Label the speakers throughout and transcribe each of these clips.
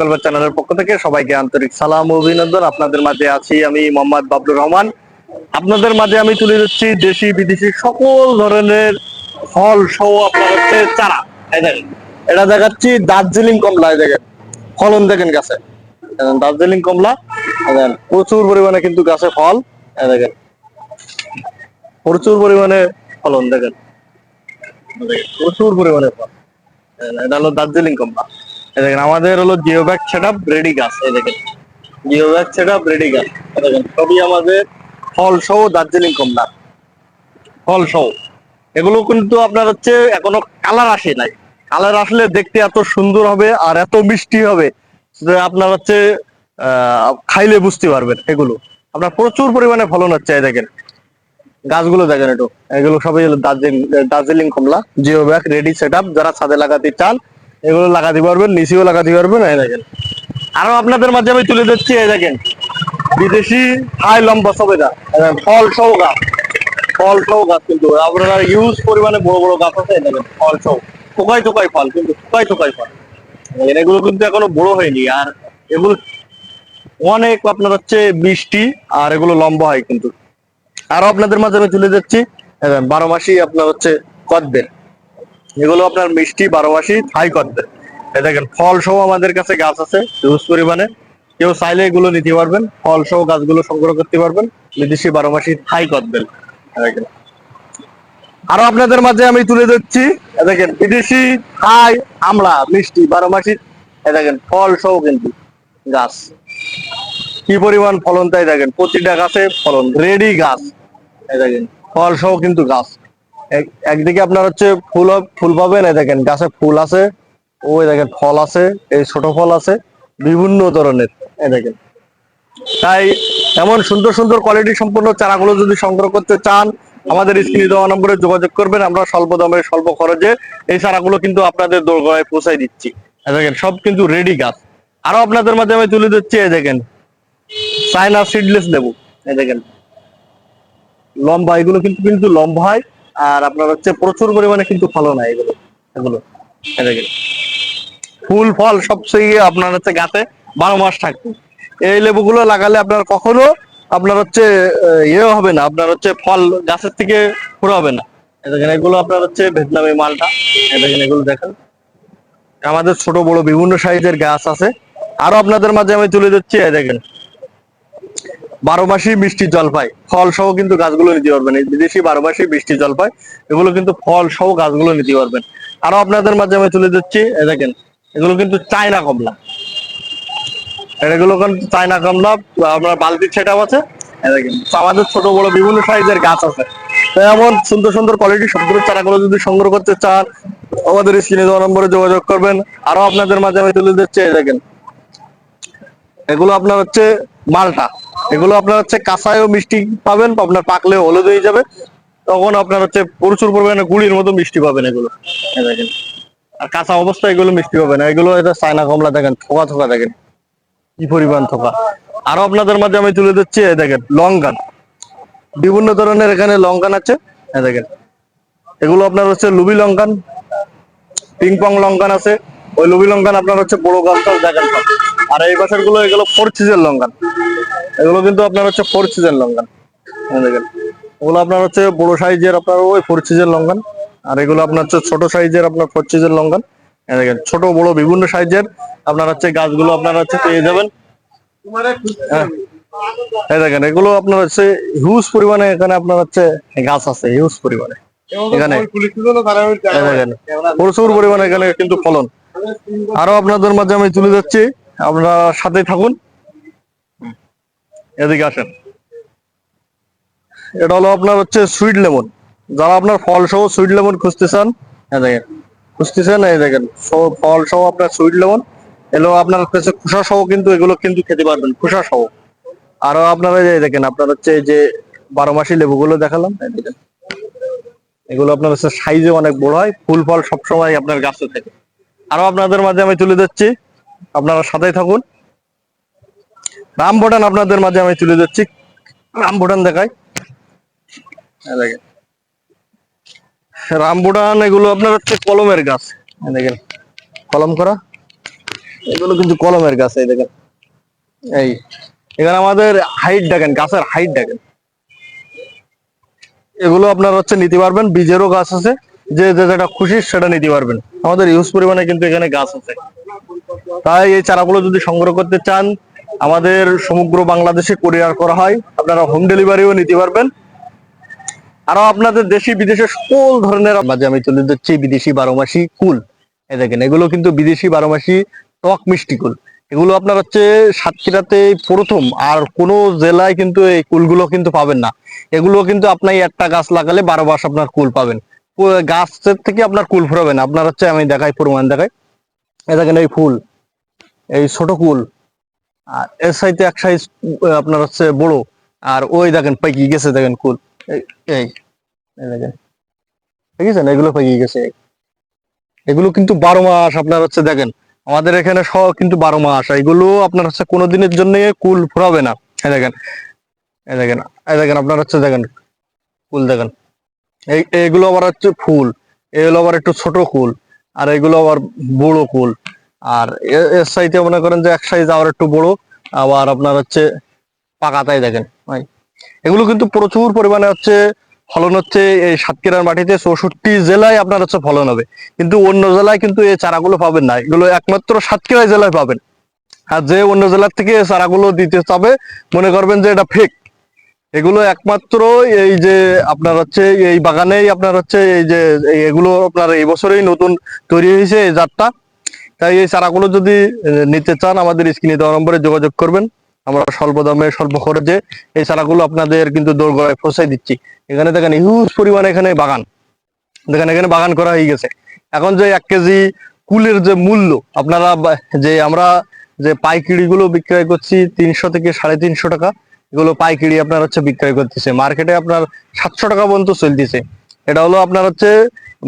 Speaker 1: গল্প চ্যানেলের পক্ষ থেকে সবাইকে আন্তরিক সালাম অভিনন্দন। আপনাদের মাঝে আছি আমি মোহাম্মদ বাবলুর রহমান। আপনাদের মাঝে আমি তুলে দিচ্ছি দেশি বিদেশি সকল ধরনের ফল সহ আপনার হচ্ছে চারা এটা দেখাচ্ছি দার্জিলিং কমলা দেখেন ফলন দেখেন গাছে। দার্জিলিং কমলা দেখেন, প্রচুর পরিমাণে কিন্তু গাছে ফল দেখেন প্রচুর পরিমাণে ফলন দেখেন। প্রচুর পরিমাণে ফল। এটা হলো দার্জিলিং কমলা। দেখেন, আমাদের হলো geo bag set up ready গাছ এই দেখেন। Geo bag set up ready গাছ দেখেন, সবই আমাদের ফল সহ দার্জিলিং কমলা। ফল সহ। এগুলো কিন্তু আপনার হচ্ছে এখনও কালার আসে নাই। কালার আসলে দেখতে এত সুন্দর হবে আর এত মিষ্টি হবে আপনার হচ্ছে খাইলে বুঝতে পারবেন এগুলো। আপনার প্রচুর পরিমাণে ফলন হচ্ছে দেখেন। গাছগুলো দেখেন একটু। এগুলো সবই দার্জিলিং দার্জিলিং কমলা। জিও ব্যাগ রেডি সেট যারা ছাদে লাগাতে চান এগুলো লাগাতে পারবেন, নিচেও লাগাতে পারবেন, এই দেখেন। আরও আপনাদের মাঝে আমি তুলে দিচ্ছি এই দেখেন। বিদেশি হাই লম্বা সবেদা ফল সহ গাছ। ফল সহ গাছ কিন্তু। আপনারা ইউজ পরিমাণে বড় বড় গাছ আছে দেখেন, ফল সহ। টোকাই টোকাই ফল, কিন্তু টোকাই টোকাই ফল। এগুলো কিন্তু এখনও বড় হয়নি। আর এগুলো অনেক আপনার হচ্ছে বৃষ্টি আর এগুলো লম্বা হয় কিন্তু। আরও আপনাদের মাঝে আমি তুলে দিচ্ছি বারো মাসি আপনার হচ্ছে কদবেল এগুলো আপনার মিষ্টি বারোমাসি থাই এই দেখেন ফল সহ আমাদের কাছে গাছ আছে, হিউজ পরিমাণে। কেউ চাইলে এগুলো নিতে পারবেন। ফল সহ গাছগুলো সংগ্রহ করতে পারবেন। বিদেশি বারো মাসি থাই করবেন। দেখেন। আরও আপনাদের মাঝে আমি তুলে এই দেখেন, বিদেশি থাই, আমলা, মিষ্টি বারো মাসি দেখেন ফল সহ কিন্তু গাছ। কি পরিমাণ ফলন তাই দেখেন, প্রতিটা গাছে ফলন, রেডি গাছ। দেখেন ফল সহ কিন্তু গাছ। একদিকে আপনার হচ্ছে ফুল ফুল পাবেন, এই দেখেন গাছে ফুল আছে ওই দেখেন ফল আছে, এই ছোট ফল আছে, বিভিন্ন ধরনের, এই দেখেন। তাই এমন সুন্দর সুন্দর কোয়ালিটি সম্পন্ন চারাগুলো যদি সংগ্রহ করতে চান, আমাদের স্ক্রিনে দেওয়া নম্বরে যোগাযোগ করবেন, আমরা স্বল্প দামে, স্বল্প খরচে এই চারাগুলো কিন্তু আপনাদের দোরগোড়ায় পৌঁছাই দিচ্ছি। দেখেন, সব কিন্তু রেডি গাছ। আরও আপনাদের মাঝে আমি তুলে দিচ্ছি এই দেখেন, চায়না সিডলেস লেবু, এই দেখেন। লম্বা, এগুলো কিন্তু কিন্তু লম্বা হয় আর আপনার হচ্ছে প্রচুর পরিমাণে কিন্তু ফলন হয় এগুলো এগুলো। ফুল, ফল সবচেয়ে আপনার হচ্ছে গাছে বারো মাস থাকবে। এই লেবুগুলো লাগালে আপনার কখনো আপনার হচ্ছে ইয়ে হবে না, আপনার হচ্ছে ফল গাছের থেকে পুরো হবে না। দেখেন, এগুলো আপনার হচ্ছে ভিয়েতনামি মালটা। দেখেন, এগুলো দেখেন। আমাদের ছোট বড় বিভিন্ন সাইজের গাছ আছে। আরও আপনাদের মাঝে আমি তুলে দিচ্ছি দেখেন। বারো মাসি মিষ্টি জলপাই ফল সহ কিন্তু গাছগুলো নিতে পারবেন। এই বিদেশি বারো মাসি মিষ্টি জলপাই এগুলো কিন্তু ফল সহ গাছগুলো নিতে পারবেন। আরও আপনাদের মাঝে আমি তুলে দিচ্ছি দেখেন, এগুলো কিন্তু চায়না কমলা। এগুলো কিন্তু চায়না কমলা, আপনার বালতির সেটাও আছে। দেখেন আমাদের ছোট, বড় বিভিন্ন সাইজের গাছ আছে। এমন সুন্দর সুন্দর কোয়ালিটি সবগুলো চারাগুলো যদি সংগ্রহ করতে চান, আমাদের স্ক্রিনে দেওয়া নম্বরে যোগাযোগ করবেন। আরও আপনাদের মাঝে আমি তুলে দিচ্ছি দেখেন। এগুলো আপনার হচ্ছে মালটা। এগুলো আপনার হচ্ছে কাঁচায়ও মিষ্টি পাবেন, আপনার পাকলেও হলুদ হয়ে যাবে। তখন আপনার হচ্ছে প্রচুর পরিমাণে গুড়ির মতো মিষ্টি পাবেন এগুলো। আর কাঁচা অবস্থায় এগুলো মিষ্টি পাবেন এগুলো চায়না কমলা, দেখেন, থোকা থোকা, দেখেন। কি পরিমাণ থোকা। আরও আপনাদের মাঝে আমি তুলে দিচ্ছি দেখেন, লঙ্কান। বিভিন্ন ধরনের এখানে লঙ্কান আছে, এই দেখেন। এগুলো আপনার হচ্ছে লুবি লঙ্কান পিং পং লঙ্কান আছে। ওই লুবি লঙ্কান আপনার হচ্ছে বড় গাছটা দেখেন। আর এই গাছেরগুলো এগুলো ফোর সিজন লঙ্কান। এগুলো কিন্তু আপনার হচ্ছে ফোর সিজন লঙ্কান। দেখেন। ওগুলো আপনার হচ্ছে বড় সাইজের আপনার ওই ফোর সিজন লঙ্কান। আর এগুলো আপনার হচ্ছে ছোট সাইজের আপনার ফোর সিজন লঙ্কান। দেখেন, ছোট, বড় বিভিন্ন সাইজের আপনার হচ্ছে গাছগুলো আপনার হচ্ছে পেয়ে যাবেন। হ্যাঁ। দেখেন, এগুলো আপনার হচ্ছে হিউজ পরিমাণে এখানে আপনার হচ্ছে গাছ আছে হিউজ পরিমাণে। এখানে। প্রচুর পরিমাণে এখানে কিন্তু ফলন। আরও আপনাদের মাঝে আমি তুলে যাচ্ছি আপনারা সাথে থাকুন। এদিকে আসেন। এটা হলো আপনার হচ্ছে সুইট লেমন যারা আপনার ফল সহ সুইট লেমন খুঁজতে চান, এই দেখেন খুঁজতেছেন এই দেখেন ফল সহ আপনার সুইট লেমন এগুলো আপনার কাছে খোসা সহ কিন্তু এগুলো কিন্তু খেতে পারবেন খোসা সহ আরও আপনারা এই দেখেন, আপনার হচ্ছে এই যে বারো মাসি লেবুগুলো দেখালাম এগুলো আপনার হচ্ছে সাইজে অনেক বড় হয়, ফুল ফল সবসময় আপনার গাছে থাকে। আরও আপনাদের মাঝে আমি তুলে দিচ্ছি আপনারা সাথেই থাকুন। রাম ভুটান আপনাদের মাঝে আমি তুলে দিচ্ছি রাম ভুটান দেখাই। দেখেন। রামবুটান এগুলো আপনার হচ্ছে কলমের গাছ। দেখেন, কলম করা। এগুলো কিন্তু কলমের গাছ, এই দেখেন। এই, এখানে আমাদের হাইট দেখেন, গাছের হাইট দেখেন। এগুলো আপনার হচ্ছে নিতে পারবেন, বীজেরও গাছ আছে। যে যেটা খুশি সেটা নিতে পারবেন। আমাদের ইউজ পরিমাণে কিন্তু এখানে গাছ আছে। তাই এই চারাগুলো যদি সংগ্রহ করতে চান, আমাদের সমগ্র বাংলাদেশে কোরিয়ার করা হয়। আপনারা হোম ডেলিভারিও নিতে পারবেন। আরও আপনাদের দেশি, বিদেশে সকল ধরনের মাঝে আমি তুলে দিচ্ছি বিদেশি বারো মাসি কুল। এই দেখেন, এগুলো কিন্তু বিদেশি বারো মাসি টক মিষ্টি কুল। এগুলো আপনার হচ্ছে সাতক্ষীরাতে প্রথম, আর কোন জেলায় কিন্তু এই কুলগুলো কিন্তু পাবেন না। এগুলো কিন্তু আপনার একটা গাছ লাগালে বারো মাস আপনার কুল পাবেন। গাছের থেকে আপনার কুল ফুরাবেন আপনার হচ্ছে, আমি দেখাই, প্রমাণ দেখাই। এই দেখেন এই ফুল, এই ছোট কুল। আর এর সাইতে এক সাইজ আপনার হচ্ছে বড়। আর ওই দেখেন পাইকি গেছে দেখেন কুল। এই- দেখেন। ঠিক আছে এগুলো পাইকি গেছে। এগুলো কিন্তু বারো মাস আপনার হচ্ছে দেখেন, আমাদের এখানে সব কিন্তু বারো মাস। এগুলো আপনার হচ্ছে কোনো দিনের জন্য কুল ফুরাবে না। এই দেখেন এই দেখেন এই দেখেন, আপনার হচ্ছে দেখেন, কুল দেখেন। এগুলো আবার হচ্ছে ফুল। এগুলো আবার একটু ছোট কুল, আর এগুলো আবার বড় কুল। আর এর সাইডে মনে করেন যে এক সাইজ আবার একটু বড়, আবার আপনার হচ্ছে পাকাতাই দেখেন এগুলো কিন্তু প্রচুর পরিমাণে হচ্ছে ফলন হচ্ছে এই সাতক্ষীরার মাটিতে। চৌষট্টি জেলায় আপনার হচ্ছে ফলন হবে। কিন্তু অন্য জেলায় কিন্তু এই চারাগুলো পাবেন না। এগুলো একমাত্র সাতক্ষীরা জেলায় পাবেন। আর যে অন্য জেলার থেকে চারাগুলো দিতে চাবে, মনে করবেন যে এটা ফেক এগুলো একমাত্র এই যে আপনার হচ্ছে এই বাগানেই আপনার হচ্ছে এই যে এগুলো আপনার এই বছরেই নতুন তৈরি হয়েছে এই জাতটা। তাই এই চারাগুলো যদি নিতে চান আমাদের স্ক্রিনে দেওয়া নম্বরে যোগাযোগ করবেন। আমরা স্বল্প দামে, স্বল্প খরচে এই চারাগুলো আপনাদের কিন্তু দোরগোড়ায় পৌঁছাই দিচ্ছি। এখানে দেখেন হিউজ পরিমাণে এখানে বাগান। দেখেন এখানে বাগান করা হয়ে গেছে। এখন যে এক কেজি কুলের যে মূল্য, আপনারা যে আমরা যে পাইকিরি গুলো বিক্রয় করছি তিনশো থেকে সাড়ে তিনশো টাকা এগুলো পাইকিরি আপনার হচ্ছে বিক্রয় করতেছে। মার্কেটে আপনার সাতশো টাকা পর্যন্ত চলতেছে। এটা হলো আপনার হচ্ছে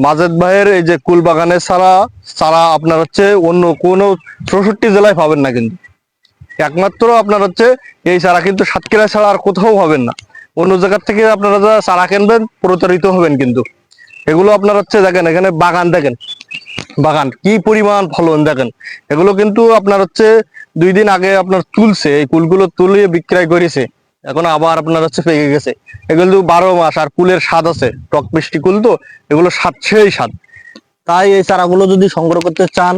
Speaker 1: মাজেদ ভাইয়ের এই যে কুল বাগানের ছাড়া ছাড়া আপনার হচ্ছে অন্য কোনো চৌষট্টি জেলায় পাবেন না কিন্তু। একমাত্র আপনার হচ্ছে এই চারা কিন্তু সাতক্ষীরা ছাড়া আর কোথাও পাবেন না। অন্য জায়গার থেকে আপনারা যারা চারা কিনবেন, প্রতারিত হবেন কিন্তু। এগুলো আপনার হচ্ছে দেখেন, এখানে বাগান দেখেন। বাগান, কি পরিমাণ ফলন দেখেন। এগুলো কিন্তু আপনার হচ্ছে দুই দিন আগে আপনার তুলছে। এই কুলগুলো তুলে বিক্রয় করেছে। এখন আবার আপনার হচ্ছে পেকে গেছে। এগুলো কিন্তু বারো মাস আর কুলের স্বাদ আছে টক মিষ্টি কুল তো এগুলো স্বাদ সেই স্বাদ। তাই এই চারাগুলো যদি সংগ্রহ করতে চান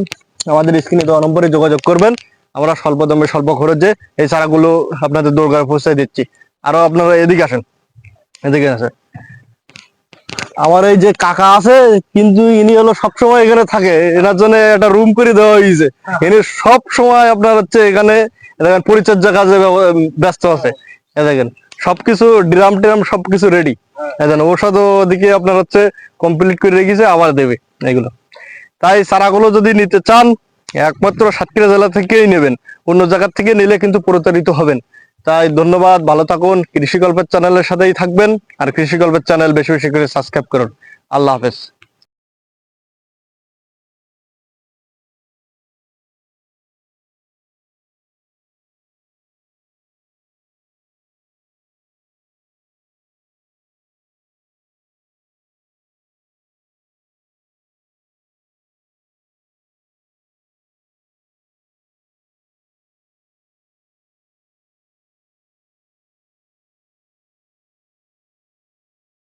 Speaker 1: আমাদের স্ক্রিনে দেওয়া নম্বরে যোগাযোগ করবেন। আমরা স্বল্প দামে স্বল্প খরচে এই চারাগুলো আপনাদের দোরগায় পৌঁছে দিচ্ছি। আরও আপনারা এদিকে আসেন। এদিকে আসেন। আমার এই যে কাকা আছে কিন্তু ইনি হলো সবসময় এখানে থাকে। এনার জন্য একটা রুম করে দেওয়া হয়েছে। ইনি সব সময় আপনার হচ্ছে এখানে পরিচর্যা কাজে ব্যস্ত আছে। দেখেন, সবকিছু ড্রাম ট্রাম সবকিছু রেডি দেখেন ওষুধ ওদিকে আপনার হচ্ছে কমপ্লিট করে রেখেছে, আবার দেবে এগুলো। তাই চারাগুলো যদি নিতে চান, একমাত্র সাতক্ষীরা জেলা থেকেই নেবেন। অন্য জায়গা থেকে নিলে কিন্তু প্রতারিত হবেন। তাই ধন্যবাদ, ভালো থাকুন কৃষি গল্পের চ্যানেলের সাথেই থাকবেন, আর কৃষি গল্পের চ্যানেল বেশি বেশি করে সাবস্ক্রাইব করুন। আল্লাহ হাফেজ।